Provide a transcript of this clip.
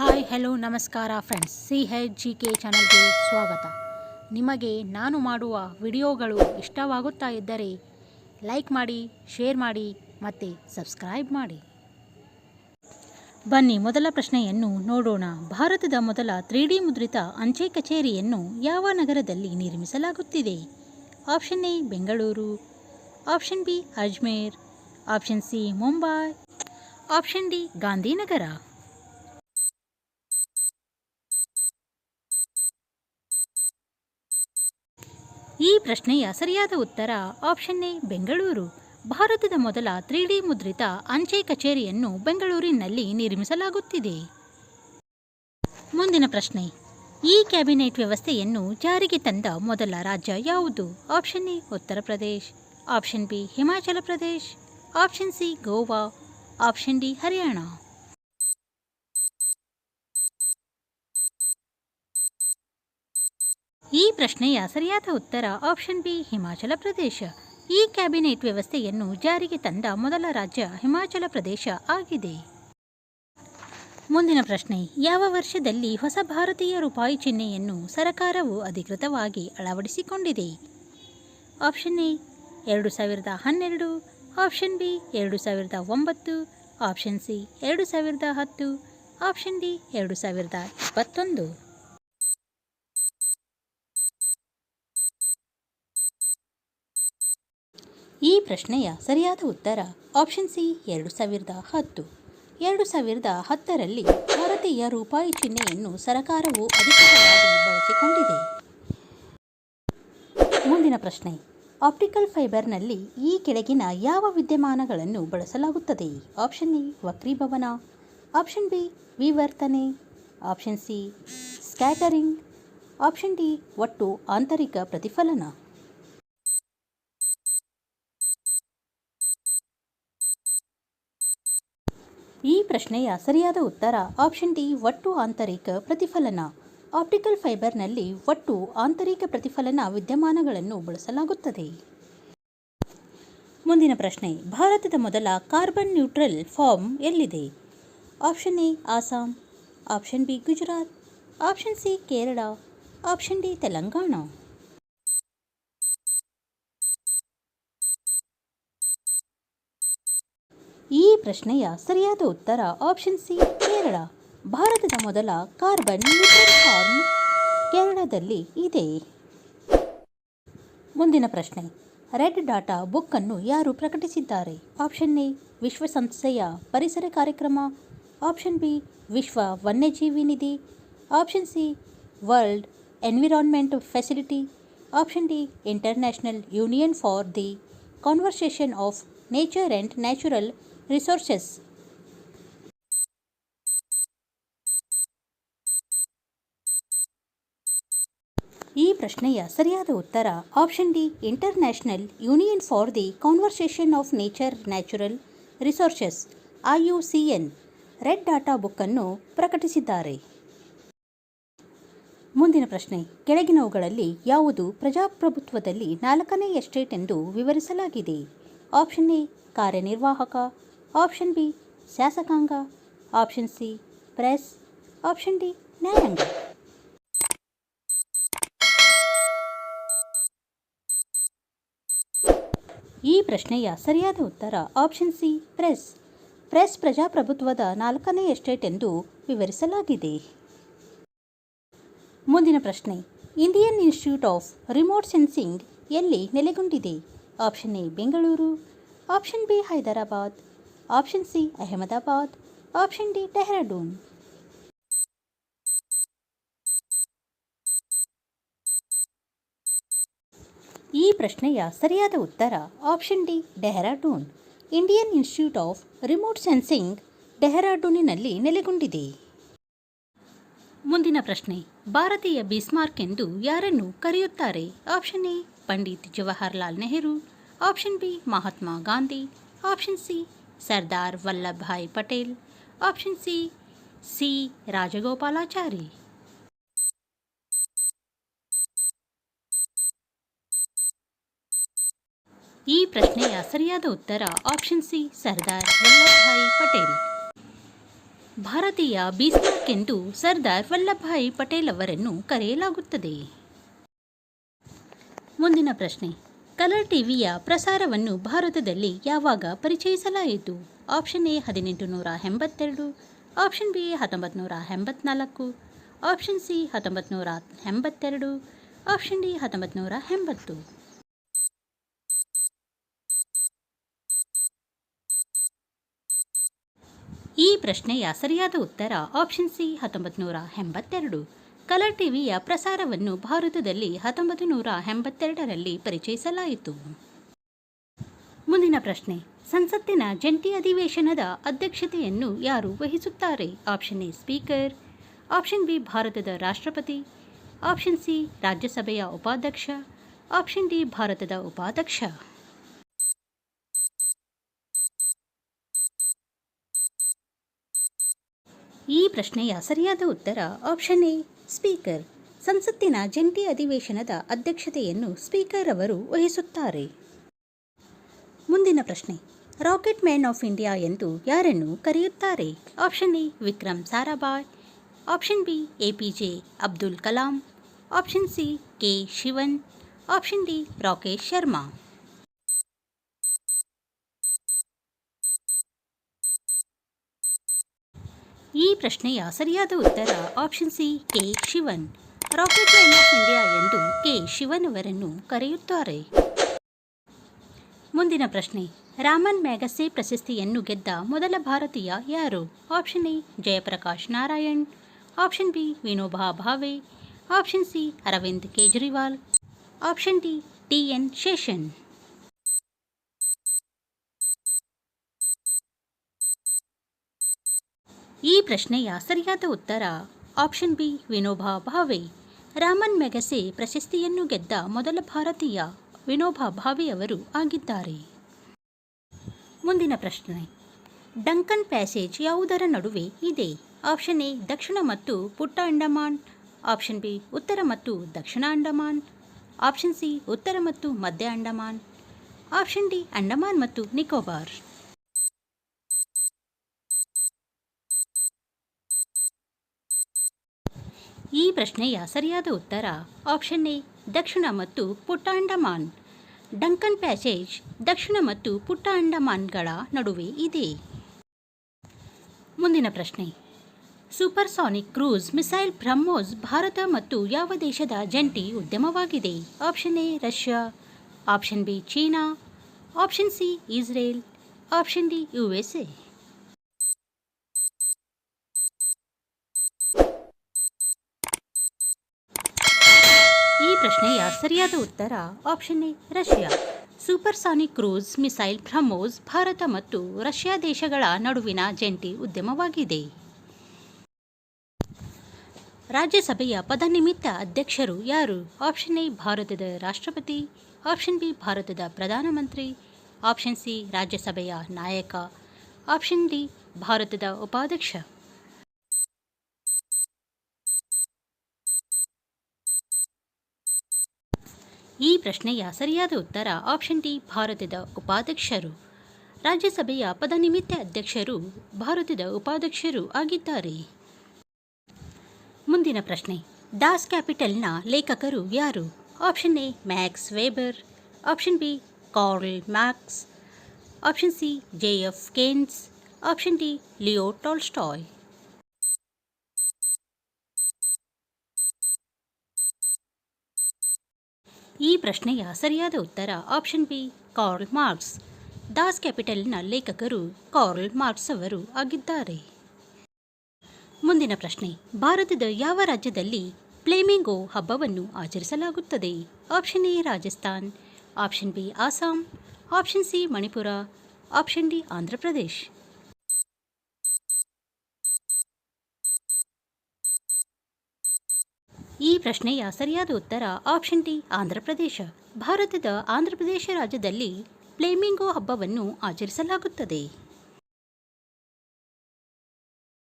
Hi hello ನಮಸ್ಕಾರ friends C H G K ಚಾನಲ್ಗೆ ಸ್ವಾಗತ. ನಿಮಗೆ ನಾನು ಮಾಡುವ ವಿಡಿಯೋಗಳು ಇಷ್ಟವಾಗುತ್ತಾ ಇದ್ದರೆ ಲೈಕ್ ಮಾಡಿ ಶೇರ್ ಮಾಡಿ ಮತ್ತು ಸಬ್ಸ್ಕ್ರೈಬ್ ಮಾಡಿ. ಬನ್ನಿ, ಮೊದಲ ಪ್ರಶ್ನೆಯನ್ನು ನೋಡೋಣ. ಭಾರತದ ಮೊದಲ ತ್ರೀ ಡಿ ಮುದ್ರಿತ ಅಂಚೆ ಕಚೇರಿಯನ್ನು ಯಾವ ನಗರದಲ್ಲಿ ನಿರ್ಮಿಸಲಾಗುತ್ತಿದೆ? Option A Bengaluru. Option B Ajmer. Option C Mumbai. Option D Gandhinagar. ಈ ಪ್ರಶ್ನೆಯ ಸರಿಯಾದ ಉತ್ತರ ಆಪ್ಷನ್ ಎ, ಬೆಂಗಳೂರು. ಭಾರತದ ಮೊದಲ ತ್ರೀ ಡಿ ಮುದ್ರಿತ ಅಂಚೆ ಕಚೇರಿಯನ್ನು ಬೆಂಗಳೂರಿನಲ್ಲಿ ನಿರ್ಮಿಸಲಾಗುತ್ತಿದೆ. ಮುಂದಿನ ಪ್ರಶ್ನೆ, ಈ ಕ್ಯಾಬಿನೆಟ್ ವ್ಯವಸ್ಥೆಯನ್ನು ಜಾರಿಗೆ ತಂದ ಮೊದಲ ರಾಜ್ಯ ಯಾವುದು? Option A, Uttar Pradesh. Option B, Himachal Pradesh. Option C, Goa. Option D, Haryana. ಈ ಪ್ರಶ್ನೆಯ ಸರಿಯಾದ ಉತ್ತರ ಆಪ್ಷನ್ ಬಿ ಹಿಮಾಚಲ ಪ್ರದೇಶ ಈ ಕ್ಯಾಬಿನೆಟ್ ವ್ಯವಸ್ಥೆಯನ್ನು ಜಾರಿಗೆ ತಂದ ಮೊದಲ ರಾಜ್ಯ ಹಿಮಾಚಲ ಪ್ರದೇಶ ಆಗಿದೆ. ಮುಂದಿನ ಪ್ರಶ್ನೆ, ಯಾವ ವರ್ಷದಲ್ಲಿ ಹೊಸ ಭಾರತೀಯ ರೂಪಾಯಿ ಚಿಹ್ನೆಯನ್ನು ಸರಕಾರವು ಅಧಿಕೃತವಾಗಿ ಅಳವಡಿಸಿಕೊಂಡಿದೆ? ಆಪ್ಷನ್ ಎ ಎರಡು ಸಾವಿರದ ಹನ್ನೆರಡು. ಆಪ್ಷನ್ ಬಿ ಎರಡು ಸಾವಿರದ ಒಂಬತ್ತು. ಆಪ್ಷನ್ ಸಿ ಎರಡು ಸಾವಿರದ ಹತ್ತು. ಆಪ್ಷನ್ ಡಿ ಎರಡು ಸಾವಿರದ ಇಪ್ಪತ್ತೊಂದು. ಈ ಪ್ರಶ್ನೆಯ ಸರಿಯಾದ ಉತ್ತರ ಆಪ್ಷನ್ ಸಿ ಎರಡು ಸಾವಿರದ ಹತ್ತು. ಎರಡು ಸಾವಿರದ ಹತ್ತರಲ್ಲಿ ಭಾರತೀಯ ರೂಪಾಯಿ ಚಿಹ್ನೆಯನ್ನು ಸರಕಾರವು ಅಧಿಕೃತವಾಗಿ ಬಳಸಿಕೊಂಡಿದೆ. ಮುಂದಿನ ಪ್ರಶ್ನೆ. ಆಪ್ಟಿಕಲ್ ಫೈಬರ್ನಲ್ಲಿ ಈ ಕೆಳಗಿನ ಯಾವ ವಿದ್ಯಮಾನಗಳನ್ನು ಬಳಸಲಾಗುತ್ತದೆ? ಆಪ್ಷನ್ ಎ ವಕ್ರೀಭವನ. Option B ವಿವರ್ತನೆ. Option C scattering option D ಒಟ್ಟು ಆಂತರಿಕ ಪ್ರತಿಫಲನ. ಈ ಪ್ರಶ್ನೆಯ ಸರಿಯಾದ ಉತ್ತರ ಆಪ್ಷನ್ ಡಿ ಒಟ್ಟು ಆಂತರಿಕ ಪ್ರತಿಫಲನ. ಆಪ್ಟಿಕಲ್ ಫೈಬರ್ನಲ್ಲಿ ಒಟ್ಟು ಆಂತರಿಕ ಪ್ರತಿಫಲನ ವಿದ್ಯಮಾನಗಳನ್ನು ಬಳಸಲಾಗುತ್ತದೆ. ಮುಂದಿನ ಪ್ರಶ್ನೆ, ಭಾರತದ ಮೊದಲ ಕಾರ್ಬನ್ ನ್ಯೂಟ್ರಲ್ ಫಾರ್ಮ್ ಎಲ್ಲಿದೆ? Option A Assam option B Gujarat option C Kerala option D Telangana ಈ ಪ್ರಶ್ನೆಯ ಸರಿಯಾದ ಉತ್ತರ ಆಪ್ಷನ್ ಸಿ ಕೇರಳ. ಭಾರತದ ಮೊದಲ ಕಾರ್ಬನ್ ನ್ಯೂಟ್ರಲ್ ಫಾರ್ಮ್ ಕೇರಳದಲ್ಲಿ ಇದೆ. ಮುಂದಿನ ಪ್ರಶ್ನೆ. ರೆಡ್ ಡಾಟಾ ಬುಕ್ ಅನ್ನು ಯಾರು ಪ್ರಕಟಿಸಿದ್ದಾರೆ? ಆಪ್ಷನ್ ಎ ವಿಶ್ವಸಂಸ್ಥೆಯ ಪರಿಸರ ಕಾರ್ಯಕ್ರಮ. ಆಪ್ಷನ್ ಬಿ ವಿಶ್ವ ವನ್ಯಜೀವಿ ನಿಧಿ. Option C world environment facility option D international union for the conversation of nature and natural resources ಈ ಪ್ರಶ್ನೆಯ ಸರಿಯಾದ ಉತ್ತರ option D international union for the conversation of nature natural resources N red data ಬುಕ್ಕನ್ನು ಪ್ರಕಟಿಸಿದ್ದಾರೆ. ಮುಂದಿನ ಪ್ರಶ್ನೆ, ಕೆಳಗಿನವುಗಳಲ್ಲಿ ಯಾವುದು ಪ್ರಜಾಪ್ರಭುತ್ವದಲ್ಲಿ ನಾಲ್ಕನೇ ಎಸ್ಟೇಟ್ ಎಂದು ವಿವರಿಸಲಾಗಿದೆ? ಆಪ್ಷನ್ ಎ ಕಾರ್ಯನಿರ್ವಾಹಕ. ಆಪ್ಷನ್ ಬಿ ಶಾಸಕಾಂಗ, option C press, option D ನ್ಯಾಯಾಂಗ. ಈ ಪ್ರಶ್ನೆಯ ಸರಿಯಾದ ಉತ್ತರ ಆಪ್ಷನ್ ಸಿ ಪ್ರೆಸ್. ಪ್ರೆಸ್ ಪ್ರಜಾಪ್ರಭುತ್ವದ ನಾಲ್ಕನೇ ಎಸ್ಟೇಟ್ ಎಂದು ವಿವರಿಸಲಾಗಿದೆ. ಮುಂದಿನ ಪ್ರಶ್ನೆ. Indian institute of remote sensing ಎಲ್ಲಿ ನೆಲೆಗೊಂಡಿದೆ? Option A, Bengaluru. Option B, Hyderabad. Option C Ahmedabad option D Dehradun ಈ ಪ್ರಶ್ನೆಯ ಸರಿಯಾದ ಉತ್ತರ option D Dehradun Indian institute of remote sensing ಡೆಹ್ರಾಡೂನಿನಲ್ಲಿ ನೆಲೆಗೊಂಡಿದೆ. ಮುಂದಿನ ಪ್ರಶ್ನೆ, ಭಾರತೀಯ ಬಿಸ್ಮಾರ್ಕ್ ಎಂದು ಯಾರನ್ನು ಕರೆಯುತ್ತಾರೆ? Option A Pandit Jawaharlal Nehru. Option B Mahatma Gandhi. Option C Sardar Vallabhbhai Patel option C C Rajagopalachari ಈ ಪ್ರಶ್ನೆಯ ಸರಿಯಾದ ಉತ್ತರ ಆಪ್ಷನ್ ಸಿ ಸರ್ದಾರ್ ವಲ್ಲಭಭಾಯಿ ಪಟೇಲ್. ಭಾರತೀಯ ಬೀಸ್ಮಾರ್ಕ್ ಎಂದು ಸರ್ದಾರ್ ವಲ್ಲಭಭಾಯಿ ಪಟೇಲ್ ಅವರನ್ನು ಕರೆಯಲಾಗುತ್ತದೆ. ಮುಂದಿನ ಪ್ರಶ್ನೆ. ಕಲರ್ ಟಿವಿಯ ಪ್ರಸಾರವನ್ನು ಭಾರತದಲ್ಲಿ ಯಾವಾಗ ಪರಿಚಯಿಸಲಾಯಿತು? ಆಪ್ಷನ್ ಎ ಹದಿನೆಂಟು ನೂರ ಎಂಬತ್ತೆರಡು, ಆಪ್ಷನ್ ಬಿ ಹತ್ತೊಂಬತ್ತು ನೂರ ಎಂಬತ್ನಾಲ್ಕು, ಆಪ್ಷನ್ ಸಿ ಹತ್ತೊಂಬತ್ತು ನೂರ ಎಂಬತ್ತೆರಡು, ಆಪ್ಷನ್ ಡಿ ಹತ್ತೊಂಬತ್ತು ನೂರ ಎಂಬತ್ತು. ಈ ಪ್ರಶ್ನೆಯ ಸರಿಯಾದ ಉತ್ತರ ಆಪ್ಷನ್ ಸಿ ಹತ್ತೊಂಬತ್ತು ನೂರ ಎಂಬತ್ತೆರಡು. ಕಲರ್ ಟಿವಿಯ ಪ್ರಸಾರವನ್ನು ಭಾರತದಲ್ಲಿ ಹತ್ತೊಂಬತ್ತು ನೂರ ಎಂಬತ್ತೆರಡರಲ್ಲಿ ಪರಿಚಯಿಸಲಾಯಿತು. ಮುಂದಿನ ಪ್ರಶ್ನೆ, ಸಂಸತ್ತಿನ ಜಂಟಿ ಅಧಿವೇಶನದ ಅಧ್ಯಕ್ಷತೆಯನ್ನು ಯಾರು ವಹಿಸುತ್ತಾರೆ? Option A, speaker. Option B, ಭಾರತದ ರಾಷ್ಟ್ರಪತಿ. ಆಪ್ಷನ್ ಸಿ, ರಾಜ್ಯಸಭೆಯ ಉಪಾಧ್ಯಕ್ಷ. ಆಪ್ಷನ್ ಡಿ, ಭಾರತದ ಉಪಾಧ್ಯಕ್ಷ. ಈ ಪ್ರಶ್ನೆಯ ಸರಿಯಾದ ಉತ್ತರ ಆಪ್ಷನ್ ಎ. ಸ್ಪೀಕರ್. ಸಂಸತ್ತಿನ ಜಂಟಿ ಅಧಿವೇಶನದ ಅಧ್ಯಕ್ಷತೆಯನ್ನು ಸ್ಪೀಕರ್ ಅವರು ವಹಿಸುತ್ತಾರೆ. ಮುಂದಿನ ಪ್ರಶ್ನೆ. ರಾಕೆಟ್ ಮ್ಯಾನ್ ಆಫ್ ಇಂಡಿಯಾ ಎಂದು ಯಾರನ್ನು ಕರೆಯುತ್ತಾರೆ? Option A, Vikram Sarabhai. Option B J Abdul Kalam. Option C, K Sivan. Option D, Rakesh Sharma. ಈ ಪ್ರಶ್ನೆಯ ಸರಿಯಾದ ಉತ್ತರ option C K Sivan. Rocket man of India ಎಂದು ಕೆ ಶಿವನ್ ಅವರನ್ನು ಕರೆಯುತ್ತಾರೆ. ಮುಂದಿನ ಪ್ರಶ್ನೆ, ರಾಮನ್ ಮ್ಯಾಗಸೆ ಪ್ರಶಸ್ತಿಯನ್ನು ಗೆದ್ದ ಮೊದಲ ಭಾರತೀಯ ಯಾರು? Option A Jayaprakash Narayan. Option B Vinoba Bhave. Option C Arvind Kejriwal. Option D T N Seshan. ಈ ಪ್ರಶ್ನೆಯ ಸರಿಯಾದ ಉತ್ತರ option B, Vinoba Bhave. Ramon Magsaysay ಪ್ರಶಸ್ತಿಯನ್ನು ಗೆದ್ದ ಮೊದಲ ಭಾರತೀಯ ವಿನೋಬಾ ಭಾವೆ ಅವರು ಆಗಿದ್ದಾರೆ. ಮುಂದಿನ ಪ್ರಶ್ನೆ. ಡಂಕನ್ ಪ್ಯಾಸೇಜ್ ಯಾವುದರ ನಡುವೆ ಇದೆ? ಆಪ್ಷನ್ ಎ, ದಕ್ಷಿಣ ಮತ್ತು ಪುಟ್ಟ ಅಂಡಮಾನ್. ಆಪ್ಷನ್ ಬಿ, ಉತ್ತರ ಮತ್ತು ದಕ್ಷಿಣ ಅಂಡಮಾನ್. ಆಪ್ಷನ್ ಸಿ, ಉತ್ತರ ಮತ್ತು ಮಧ್ಯ ಅಂಡಮಾನ್. ಆಪ್ಷನ್ ಡಿ, ಅಂಡಮಾನ್ ಮತ್ತು ನಿಕೋಬಾರ್. ಈ ಪ್ರಶ್ನೆಯ ಸರಿಯಾದ ಉತ್ತರ ಆಪ್ಷನ್ ಎ, ದಕ್ಷಿಣ ಮತ್ತು ಪುಟ್ಟ ಅಂಡಮಾನ್. ಡಂಕನ್ ಪ್ಯಾಸೇಜ್, ದಕ್ಷಿಣ ಮತ್ತು ಪುಟ್ಟ ಅಂಡಮಾನ್ಗಳ ನಡುವೆ ಇದೆ. ಮುಂದಿನ ಪ್ರಶ್ನೆ. Supersonic cruise missile BrahMos Bharat ಮತ್ತು ಯಾವ ದೇಶದ ಜಂಟಿ ಉದ್ಯಮವಾಗಿದೆ? Option A, Russia. Option B, China. Option C, Israel. Option D, U S A ಈ ಪ್ರಶ್ನೆಯ ಸರಿಯಾದ ಉತ್ತರ option A, Russia. Supersonic cruise missile BrahMos Bharat ಮತ್ತು ರಷ್ಯಾ ದೇಶಗಳ ನಡುವಿನ ಜಂಟಿ ಉದ್ಯಮವಾಗಿದೆ. ರಾಜ್ಯಸಭೆಯ ಪದನಿಮಿತ್ತ ಅಧ್ಯಕ್ಷರು ಯಾರು? ಆಪ್ಷನ್ ಎ, ಭಾರತದ ರಾಷ್ಟ್ರಪತಿ. ಆಪ್ಷನ್ ಬಿ, ಭಾರತದ ಪ್ರಧಾನಮಂತ್ರಿ. ಆಪ್ಷನ್ ಸಿ, ರಾಜ್ಯಸಭೆಯ ನಾಯಕ. ಆಪ್ಷನ್ ಡಿ, ಭಾರತದ ಉಪಾಧ್ಯಕ್ಷ. ಈ ಪ್ರಶ್ನೆಯ ಸರಿಯಾದ ಉತ್ತರ ಆಪ್ಷನ್ ಡಿ, ಭಾರತದ ಉಪಾಧ್ಯಕ್ಷರು. ರಾಜ್ಯಸಭೆಯ ಪದನಿಮಿತ್ತ ಅಧ್ಯಕ್ಷರು ಭಾರತದ ಉಪಾಧ್ಯಕ್ಷರು ಆಗಿದ್ದಾರೆ. ಮುಂದಿನ ಪ್ರಶ್ನೆ ಡಾಸ್ ಕ್ಯಾಪಿಟಲ್ನ ಲೇಖಕರು ಯಾರು? Option A, Max Weber. Option B, Karl Max. Option C, J F Keynes. Option D, Leo Tolstoy. ಈ ಪ್ರಶ್ನೆಯ ಸರಿಯಾದ ಉತ್ತರ option B Karl Marx Das ಕ್ಯಾಪಿಟಲ್ನ ಲೇಖಕರು ಕಾರ್ಲ್ ಮಾರ್ಕ್ಸ್ ಅವರು ಆಗಿದ್ದಾರೆ. ಮುಂದಿನ ಪ್ರಶ್ನೆ, ಭಾರತದ ಯಾವ ರಾಜ್ಯದಲ್ಲಿ ಪ್ಲೇಮಿಂಗೋ ಹಬ್ಬವನ್ನು ಆಚರಿಸಲಾಗುತ್ತದೆ? Option A Rajasthan. Option B Assam option C Manipur. Option D Andhra Pradesh ಈ ಪ್ರಶ್ನೆಯ ಸರಿಯಾದ ಉತ್ತರ ಆಪ್ಷನ್ ಡಿ ಆಂಧ್ರಪ್ರದೇಶ. ಭಾರತದ ಆಂಧ್ರಪ್ರದೇಶ ರಾಜ್ಯದಲ್ಲಿ ಫ್ಲೇಮಿಂಗೋ ಹಬ್ಬವನ್ನು ಆಚರಿಸಲಾಗುತ್ತದೆ.